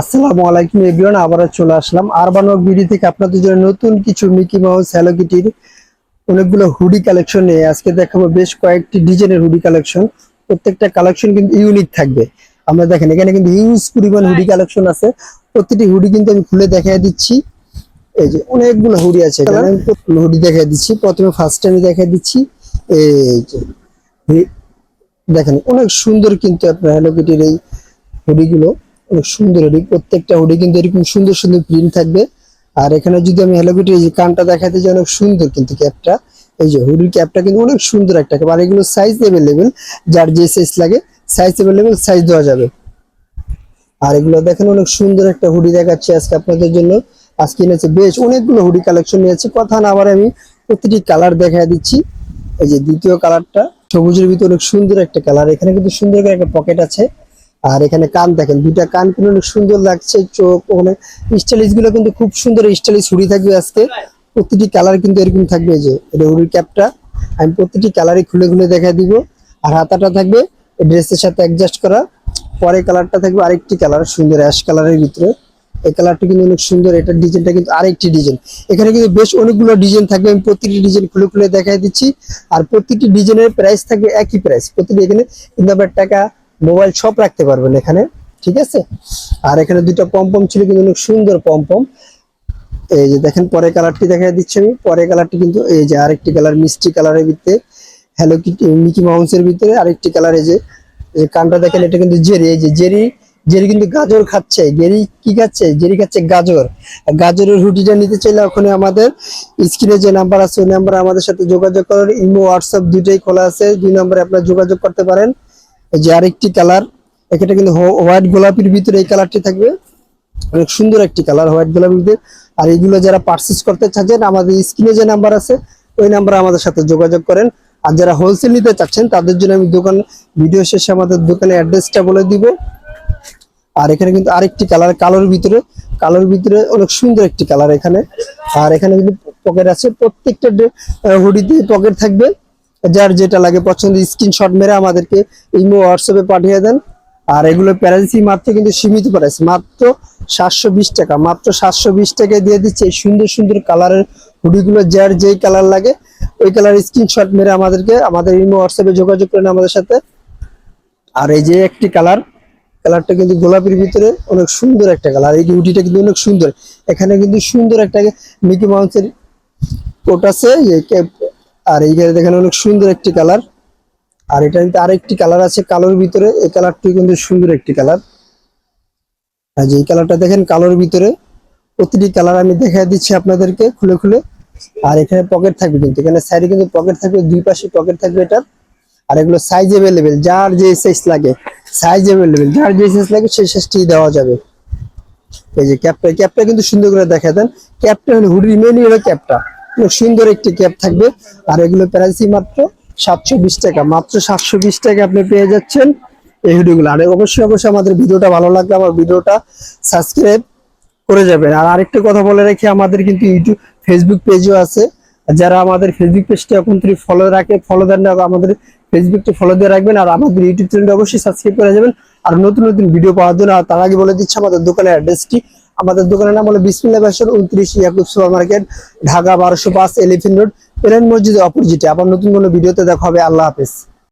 আসসালামু আলাইকুম এভরিওয়ান, আবারও চলে আসলাম আরবান ওয়ার্ক থেকে আপনাদের জন্য নতুন কিছু মিকি মাউস হ্যালো কিটির অনেকগুলো হুডি কালেকশন নিয়ে আজকে দেখাবো বেশ কয়েকটি ডিজাইনের হুডি কালেকশন। প্রত্যেকটা কালেকশন কিন্তু ইউনিক থাকবে। আমরা দেখেন, এখানে কিন্তু হিউজ পরিমাণ হুডি কালেকশন আছে। প্রতিটি হুডি কিন্তু আমি খুলে দেখাই দিচ্ছি। এই যে অনেকগুলো হুডি আছে এখানে। হুডি দেখাই দিচ্ছি। প্রথমে ফার্স্ট আমি দেখাই দিচ্ছি। এই যে দেখেন, অনেক সুন্দর কিন্তু আপনার হ্যালো কিটির এই হুডিগুলো। অনেক সুন্দর হুডি প্রত্যেকটা হুডি কিন্তু এরকম সুন্দর সুন্দর প্রিন্ট থাকবে। আর এখানে যদি আমি হ্যালো কিটি এই যে কানটা দেখাতে যাই অনেক সুন্দর কিন্তু ক্যাপটা। এই যে হুডির ক্যাপটা কিন্তু অনেক সুন্দর একটা ক্যাপ আর এগুলো সাইজ অ্যাভেলেবেল যার যে সাইজ লাগে সাইজ অ্যাভেলেবেল সাইজ দেওয়া যাবে। আর এগুলো দেখেন অনেক সুন্দর একটা হুডি দেখাচ্ছি আজকে আপনাদের জন্য। আজকে এনেছে বেশ অনেকগুলো হুডি কালেকশন নিয়েছে। কথা না আবার আমি প্রতিটি কালার দেখা দিচ্ছি। এই যে দ্বিতীয় কালারটা সবুজের ভিতরে অনেক সুন্দর একটা কালার এখানে কিন্তু সুন্দর করে একটা পকেট আছে। আর এখানে কান দেখেন, দুইটা কান কিন্তু অনেক সুন্দর লাগছে, চোখ, ওখানে স্টাইলিশগুলো কিন্তু খুব সুন্দর স্টাইলিশ হুডি থাকবে আজকে। প্রতিটি কালার কিন্তু এরকম থাকবে যে, এটা হুডির ক্যাপটা আমি প্রতিটি কালারই খুলে খুলে দেখা দিব। আর হাতাটা থাকবে ড্রেসের সাথে অ্যাডজাস্ট করা। পরে কালারটা থাকবে আরেকটি কালার সুন্দর অ্যাশ কালারের ভিতরে। এই কালারটা কিন্তু অনেক সুন্দর এটার ডিজাইনটা কিন্তু আরেকটি ডিজাইন এখানে কিন্তু বেশ অনেকগুলো ডিজাইন থাকবে, আমি প্রতিটি ডিজাইন খুলে খুলে দেখাই দিচ্ছি। আর প্রতিটি ডিজাইনের প্রাইস থাকবে একই প্রাইস প্রতিটি এখানে কিন্তু আপনার টাকা মোবাইল সব রাখতে পারবেন এখানে, ঠিক আছে? আর এখানে দুটো পম্পম ছিল কিন্তু অনেক সুন্দর পম্পম এই যে দেখেন পরে কালারটি দেখাই দিচ্ছি আমি। পরে কালারটি কিন্তু এই যে আরেকটি কালার মিষ্টি কালারের ভিতরে হ্যালো কিটি মিকি মাউসের ভিতরে আরেকটি কালার এই যে কানটা দেখেন, এটা কিন্তু জেরি। এই যে জেরি জেরি কিন্তু গাজর খাচ্ছে। জেরি কি খাচ্ছে? জেরি খাচ্ছে গাজর। গাজরের রুটিটা নিতে চাইলে ওখানে আমাদের স্ক্রিনে যে নাম্বার আছে, ওই নাম্বার আমাদের সাথে যোগাযোগ করার ইমো, হোয়াটসঅ্যাপ দুটোই খোলা আছে। দুই নম্বরে আপনারা যোগাযোগ করতে পারেন। এই যে আরেকটি কালার এটা কিন্তু হোয়াইট গোলাপির ভিতরে এই কালারটি থাকবে। অনেক সুন্দর একটি কালার, হোয়াইট গোলাপির ভিতরে। আর এইগুলো যারা পারচেস করতে চাচ্ছেন, আমাদের স্ক্রিনে যে নাম্বার আছে, ওই নাম্বারে আমাদের সাথে যোগাযোগ করেন। আর যারা হোলসেল নিতে চাচ্ছেন, তাদের জন্য আমি দোকান ভিডিও শেষে আমাদের দোকানের অ্যাড্রেসটা বলে দিব। আর এখানে কিন্তু আরেকটি কালার, কালোর ভিতরে। কালোর ভিতরে অনেক সুন্দর একটি কালার এখানে। আর এখানে কিন্তু পকেট আছে। প্রত্যেকটা হুডিতে পকেট থাকবে। যার যেটা লাগে পছন্দ স্ক্রিনশট মেরে আমাদেরকে ইমো হোয়াটসঅ্যাপে পাঠিয়ে দেন। আর এগুলো প্যারাইসি মাত্র কিন্তু সীমিত প্রাইস মাত্র সাতশো বিশ টাকা, মাত্র সাতশো বিশ টাকায় দিয়ে দিচ্ছে এই সুন্দর সুন্দর কালারের হুডিগুলো যার যেই কালার লাগে, ওই কালার স্ক্রিনশট মেরে আমাদেরকে, আমাদের ইমো হোয়াটসঅ্যাপে যোগাযোগ করেন আমাদের সাথে। আর এই যে একটি কালার কালারটা কিন্তু গোলাপির ভিতরে অনেক সুন্দর একটা কালার এই হুডিটা কিন্তু অনেক সুন্দর। এখানে কিন্তু সুন্দর একটা মিকি মাউসের কোট আছে এই আর এইখানে দেখেন অনেক সুন্দর একটি কালার। আর এটা কিন্তু আরেকটি কালার আছে কালোর ভিতরে। এই কালারটি কিন্তু সুন্দর একটি কালার। আর যে এই কালারটা দেখেন কালোর ভিতরে, প্রতিটি কালার আমি দেখা দিচ্ছি আপনাদেরকে খুলে খুলে। আর এখানে পকেট থাকবে কিন্তু, এখানে সাইডে কিন্তু পকেট থাকবে, দুই পাশে পকেট থাকবে এটার। আর এগুলো সাইজ অ্যাভেলেবেল যার যে সাইজ লাগে সাইজ অ্যাভেলেবেল যার যে সাইজ লাগে, সেই সাইজটি দেওয়া যাবে। এই যে ক্যাপটা ক্যাপটা কিন্তু সুন্দর করে দেখা দেন। ক্যাপটা হলো হুডির মেনই হলো ক্যাপটা সুন্দর একটি ক্যাপ থাকবে। আর এগুলো প্রাইসই মাত্র সাতশো বিশ টাকা। মাত্র সাতশো বিশ টাকা আপনি পেয়ে যাচ্ছেন এই হুডিগুলো। আর অবশ্যই অবশ্যই আমাদের ভিডিওটা ভালো লাগলে আমার ভিডিওটা সাবস্ক্রাইব করে যাবেন। আর আরেকটা কথা বলে রাখি, আমাদের কিন্তু ইউটিউব ফেসবুক পেজও আছে। যারা আমাদের ফেসবুক পেজটা এখন থেকে ফলো রাখে ফলো দেন না আমাদের ফেসবুকটা ফলো দিয়ে রাখবেন। আর আমাদের ইউটিউব চ্যানেলটা অবশ্যই সাবস্ক্রাইব করে যাবেন। আর নতুন নতুন ভিডিও পাওয়ার জন্য, আর তার আগে বলে দিচ্ছি, আমাদের দোকানের অ্যাড্রেসটি আমাদের দোকানের নাম হলো বিসমিল্লা বাসর উনত্রিশ ইয়াকুব সুপার মার্কেট ঢাকা বারোশো পাঁচ এলিফেন্ট রোড, প্লেন মসজিদের অপোজিটে। আবার নতুন কোনো ভিডিওতে দেখা হবে। আল্লাহ হাফেজ।